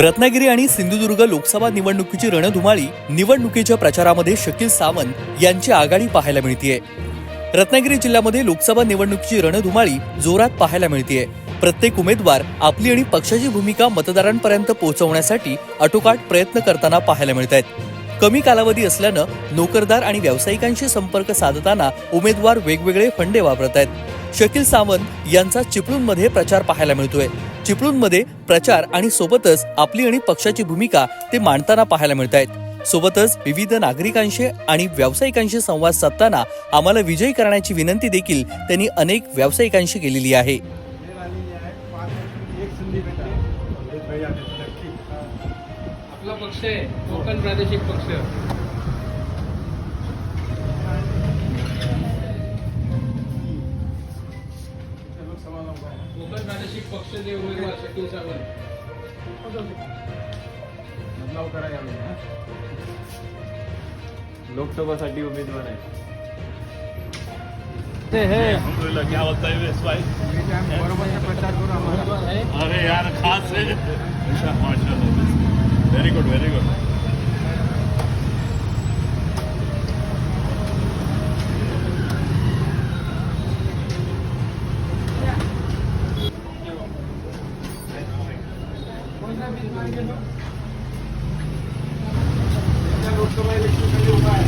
रत्नागिरी आणि सिंधुदुर्ग लोकसभा निवडणुकीची रणधुमाळी निवडणुकीच्या प्रचारामध्ये शकील सावंत यांची आघाडी पाहायला मिळतीये. रत्नागिरी जिल्ह्यामध्ये लोकसभा निवडणुकीची रणधुमाळी जोरात पाहायला मिळतीये. प्रत्येक उमेदवार आपली आणि पक्षाची भूमिका मतदारांपर्यंत पोहोचवण्यासाठी आटोकाट प्रयत्न करताना पाहायला मिळत आहेत कमी कालावधी असल्यानं नोकरदार आणि व्यावसायिकांशी संपर्क साधताना उमेदवार वेगवेगळे फंडे वापरत आहेत शकील सावंत यांचा चिपळूणमध्ये प्रचार पाहायला मिळतोय. चिपळूणमध्ये प्रचार आणि सोबतच आपली आणि पक्षाची भूमिका ते मांडताना पाहायला मिळत आहेत सोबतच विविध नागरिकांशी आणि व्यावसायिकांशी संवाद साधताना आम्हाला विजयी करण्याची विनंती देखील त्यांनी अनेक व्यावसायिकांशी केलेली आहे. आपला पक्ष आहे कोकण प्रादेशिक पक्ष. कोकण प्रादेशिक पक्षाचे उमेदवार शकील सावंत लोकसभासाठी उमेदवार आहे. क्या होता है भाई अरे यार खास है माशाल्लाह very good very good Lok Sabha इलेक्शनसाठी उभा आहे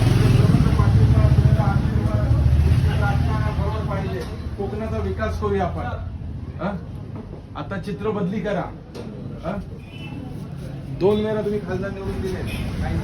बरोबर पाहिजे कोकणाचा विकास करूया आपण. आता चित्र बदली करा. दोन वेळा तुम्ही खासदार निवडून दिले. काही